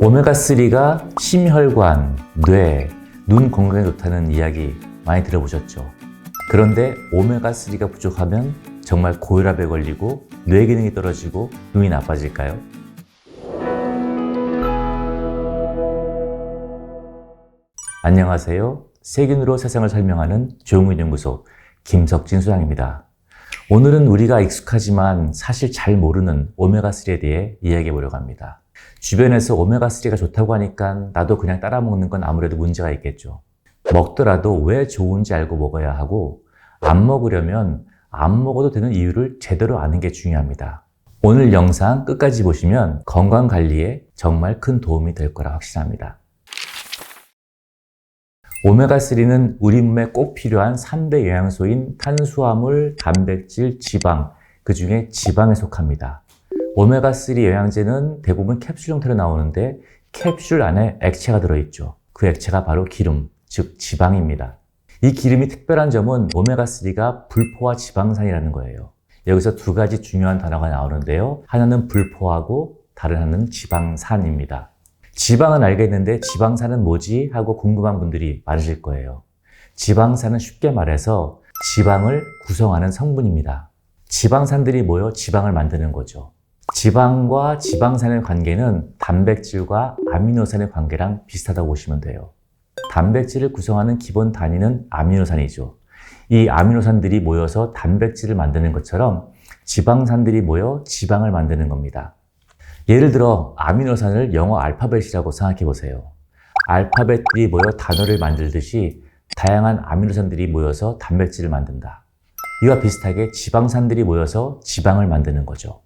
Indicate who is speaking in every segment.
Speaker 1: 오메가3가 심혈관, 뇌, 눈 건강에 좋다는 이야기 많이 들어보셨죠? 그런데 오메가3가 부족하면 정말 고혈압에 걸리고 뇌 기능이 떨어지고 눈이 나빠질까요? 안녕하세요. 세균으로 세상을 설명하는 조용근연구소 김석진 소장입니다. 오늘은 우리가 익숙하지만 사실 잘 모르는 오메가3에 대해 이야기해 보려고 합니다. 주변에서 오메가3가 좋다고 하니까 나도 그냥 따라 먹는 건 아무래도 문제가 있겠죠. 먹더라도 왜 좋은지 알고 먹어야 하고 안 먹으려면 안 먹어도 되는 이유를 제대로 아는 게 중요합니다. 오늘 영상 끝까지 보시면 건강 관리에 정말 큰 도움이 될 거라 확신합니다. 오메가3는 우리 몸에 꼭 필요한 3대 영양소인 탄수화물, 단백질, 지방, 그 중에 지방에 속합니다. 오메가3 영양제는 대부분 캡슐 형태로 나오는데 캡슐 안에 액체가 들어있죠. 그 액체가 바로 기름, 즉 지방입니다. 이 기름이 특별한 점은 오메가3가 불포화 지방산이라는 거예요. 여기서 두 가지 중요한 단어가 나오는데요. 하나는 불포하고 다른 하나는 지방산입니다. 지방은 알겠는데 지방산은 뭐지? 하고 궁금한 분들이 많으실 거예요. 지방산은 쉽게 말해서 지방을 구성하는 성분입니다. 지방산들이 모여 지방을 만드는 거죠. 지방과 지방산의 관계는 단백질과 아미노산의 관계랑 비슷하다고 보시면 돼요. 단백질을 구성하는 기본 단위는 아미노산이죠. 이 아미노산들이 모여서 단백질을 만드는 것처럼 지방산들이 모여 지방을 만드는 겁니다. 예를 들어 아미노산을 영어 알파벳이라고 생각해 보세요. 알파벳들이 모여 단어를 만들듯이 다양한 아미노산들이 모여서 단백질을 만든다. 이와 비슷하게 지방산들이 모여서 지방을 만드는 거죠.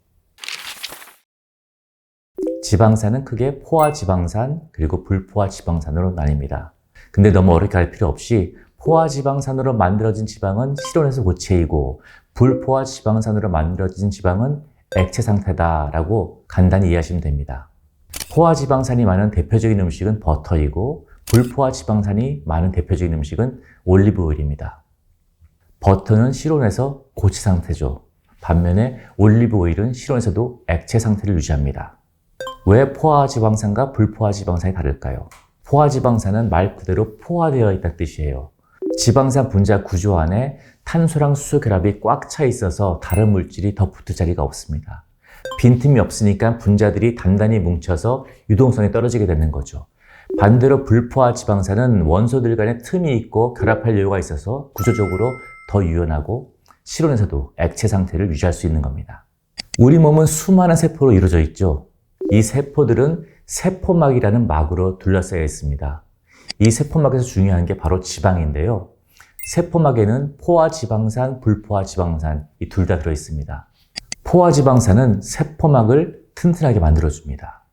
Speaker 1: 지방산은 크게 포화 지방산 그리고 불포화 지방산으로 나뉩니다. 근데 너무 어렵게 할 필요 없이 포화 지방산으로 만들어진 지방은 실온에서 고체이고 불포화 지방산으로 만들어진 지방은 액체 상태다라고 간단히 이해하시면 됩니다. 포화 지방산이 많은 대표적인 음식은 버터이고 불포화 지방산이 많은 대표적인 음식은 올리브 오일입니다. 버터는 실온에서 고체 상태죠. 반면에 올리브 오일은 실온에서도 액체 상태를 유지합니다. 왜 포화 지방산과 불포화 지방산이 다를까요? 포화 지방산은 말 그대로 포화되어 있다 뜻이에요. 지방산 분자 구조 안에 탄소랑 수소 결합이 꽉 차 있어서 다른 물질이 더 붙을 자리가 없습니다. 빈틈이 없으니까 분자들이 단단히 뭉쳐서 유동성이 떨어지게 되는 거죠. 반대로 불포화 지방산은 원소들 간에 틈이 있고 결합할 여유가 있어서 구조적으로 더 유연하고 실온에서도 액체 상태를 유지할 수 있는 겁니다. 우리 몸은 수많은 세포로 이루어져 있죠. 이 세포들은 세포막이라는 막으로 둘러싸여 있습니다. 이 세포막에서 중요한 게 바로 지방인데요. 세포막에는 포화 지방산, 불포화 지방산 이 둘 다 들어 있습니다. 포화 지방산은 세포막을 튼튼하게 만들어줍니다.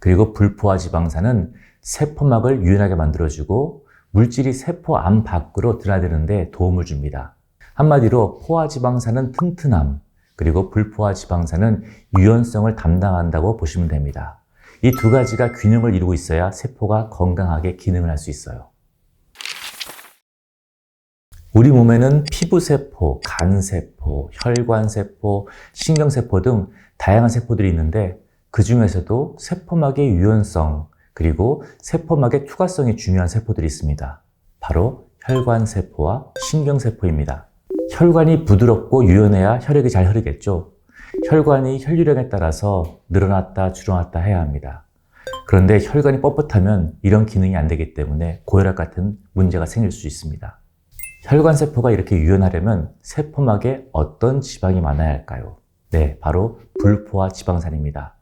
Speaker 1: 그리고 불포화 지방산은 세포막을 유연하게 만들어주고 물질이 세포 안 밖으로 드나드는데 도움을 줍니다. 한마디로 포화 지방산은 튼튼함, 그리고 불포화 지방산은 유연성을 담당한다고 보시면 됩니다. 이 두 가지가 균형을 이루고 있어야 세포가 건강하게 기능을 할 수 있어요. 우리 몸에는 피부세포, 간세포, 혈관세포, 신경세포 등 다양한 세포들이 있는데 그 중에서도 세포막의 유연성, 그리고 세포막의 투과성이 중요한 세포들이 있습니다. 바로 혈관세포와 신경세포입니다. 혈관이 부드럽고 유연해야 혈액이 잘 흐르겠죠. 혈관이 혈류량에 따라서 늘어났다 줄어났다 해야 합니다. 그런데 혈관이 뻣뻣하면 이런 기능이 안 되기 때문에 고혈압 같은 문제가 생길 수 있습니다. 혈관 세포가 이렇게 유연하려면 세포막에 어떤 지방이 많아야 할까요? 네, 바로 불포화 지방산입니다.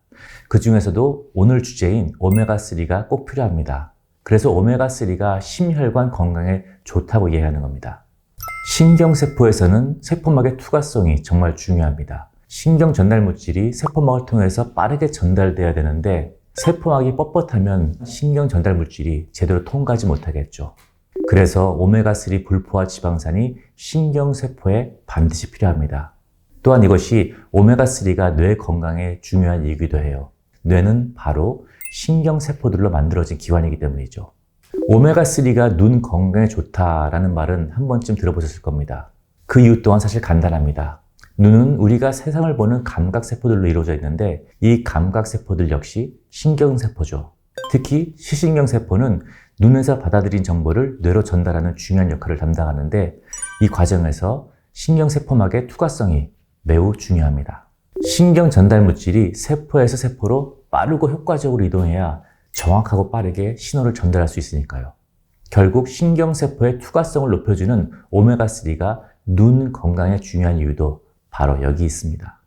Speaker 1: 그 중에서도 오늘 주제인 오메가3가 꼭 필요합니다. 그래서 오메가3가 심혈관 건강에 좋다고 이해하는 겁니다. 신경세포에서는 세포막의 투과성이 정말 중요합니다. 신경 전달 물질이 세포막을 통해서 빠르게 전달돼야 되는데 세포막이 뻣뻣하면 신경 전달 물질이 제대로 통과하지 못하겠죠. 그래서 오메가3 불포화 지방산이 신경세포에 반드시 필요합니다. 또한 이것이 오메가3가 뇌 건강에 중요한 이유기도 해요. 뇌는 바로 신경세포들로 만들어진 기관이기 때문이죠. 오메가3가 눈 건강에 좋다라는 말은 한 번쯤 들어보셨을 겁니다. 그 이유 또한 사실 간단합니다. 눈은 우리가 세상을 보는 감각세포들로 이루어져 있는데 이 감각세포들 역시 신경세포죠. 특히 시신경 세포는 눈에서 받아들인 정보를 뇌로 전달하는 중요한 역할을 담당하는데 이 과정에서 신경세포막의 투과성이 매우 중요합니다. 신경 전달 물질이 세포에서 세포로 빠르고 효과적으로 이동해야 정확하고 빠르게 신호를 전달할 수 있으니까요. 결국 신경세포의 투과성을 높여주는 오메가3가 눈 건강에 중요한 이유도 바로 여기 있습니다.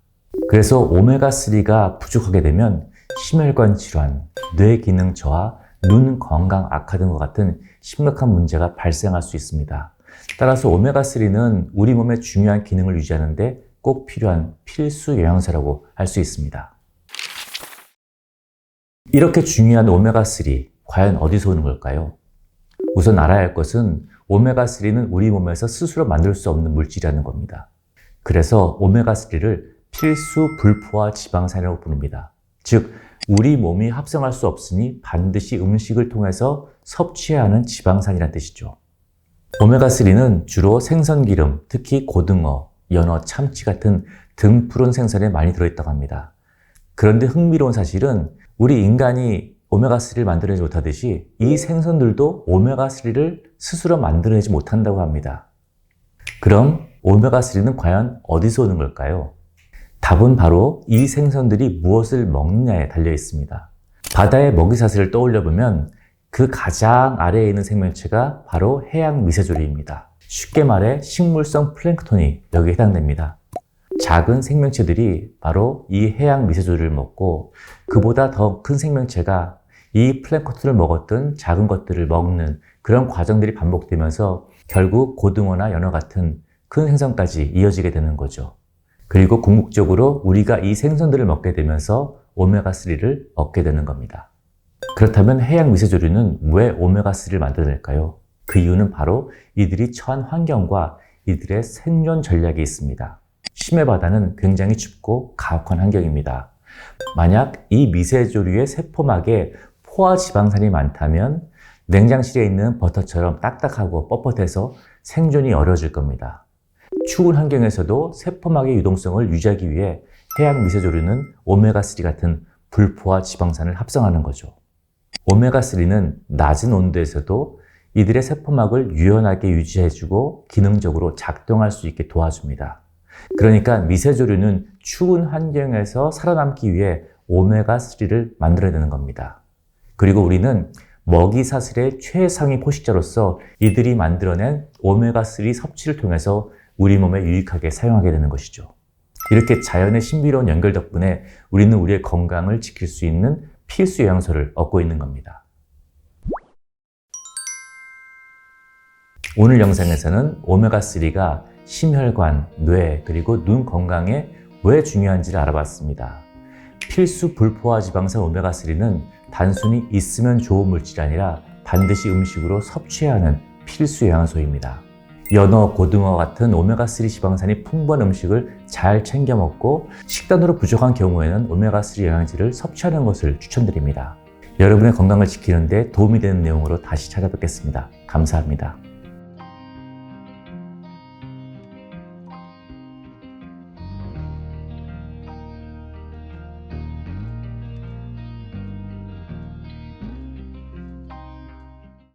Speaker 1: 그래서 오메가3가 부족하게 되면 심혈관 질환, 뇌 기능 저하, 눈 건강 악화 등과 같은 심각한 문제가 발생할 수 있습니다. 따라서 오메가3는 우리 몸의 중요한 기능을 유지하는데 꼭 필요한 필수 영양소라고 할 수 있습니다. 이렇게 중요한 오메가3, 과연 어디서 오는 걸까요? 우선 알아야 할 것은 오메가3는 우리 몸에서 스스로 만들 수 없는 물질이라는 겁니다. 그래서 오메가3를 필수 불포화 지방산이라고 부릅니다. 즉, 우리 몸이 합성할 수 없으니 반드시 음식을 통해서 섭취해야 하는 지방산이라는 뜻이죠. 오메가3는 주로 생선기름, 특히 고등어, 연어, 참치 같은 등푸른 생선에 많이 들어있다고 합니다. 그런데 흥미로운 사실은 우리 인간이 오메가3를 만들어내지 못하듯이 이 생선들도 오메가3를 스스로 만들어내지 못한다고 합니다. 그럼 오메가3는 과연 어디서 오는 걸까요? 답은 바로 이 생선들이 무엇을 먹느냐에 달려 있습니다. 바다의 먹이사슬을 떠올려 보면 그 가장 아래에 있는 생명체가 바로 해양 미세조류입니다. 쉽게 말해 식물성 플랭크톤이 여기에 해당됩니다. 작은 생명체들이 바로 이 해양 미세조류를 먹고 그보다 더 큰 생명체가 이 플랭크톤을 먹었던 작은 것들을 먹는 그런 과정들이 반복되면서 결국 고등어나 연어 같은 큰 생선까지 이어지게 되는 거죠. 그리고 궁극적으로 우리가 이 생선들을 먹게 되면서 오메가3를 얻게 되는 겁니다. 그렇다면 해양 미세조류는 왜 오메가3를 만들어낼까요? 그 이유는 바로 이들이 처한 환경과 이들의 생존 전략이 있습니다. 심해 바다는 굉장히 춥고 가혹한 환경입니다. 만약 이 미세조류의 세포막에 포화 지방산이 많다면 냉장실에 있는 버터처럼 딱딱하고 뻣뻣해서 생존이 어려워질 겁니다. 추운 환경에서도 세포막의 유동성을 유지하기 위해 해양 미세조류는 오메가3 같은 불포화 지방산을 합성하는 거죠. 오메가3는 낮은 온도에서도 이들의 세포막을 유연하게 유지해주고 기능적으로 작동할 수 있게 도와줍니다. 그러니까 미세조류는 추운 환경에서 살아남기 위해 오메가3를 만들어야 되는 겁니다. 그리고 우리는 먹이 사슬의 최상위 포식자로서 이들이 만들어낸 오메가3 섭취를 통해서 우리 몸에 유익하게 사용하게 되는 것이죠. 이렇게 자연의 신비로운 연결 덕분에 우리는 우리의 건강을 지킬 수 있는 필수 영양소를 얻고 있는 겁니다. 오늘 영상에서는 오메가3가 심혈관, 뇌, 그리고 눈 건강에 왜 중요한지를 알아봤습니다. 필수 불포화 지방산 오메가3는 단순히 있으면 좋은 물질이 아니라 반드시 음식으로 섭취해야 하는 필수 영양소입니다. 연어, 고등어 같은 오메가3 지방산이 풍부한 음식을 잘 챙겨 먹고 식단으로 부족한 경우에는 오메가3 영양제를 섭취하는 것을 추천드립니다. 여러분의 건강을 지키는데 도움이 되는 내용으로 다시 찾아뵙겠습니다. 감사합니다.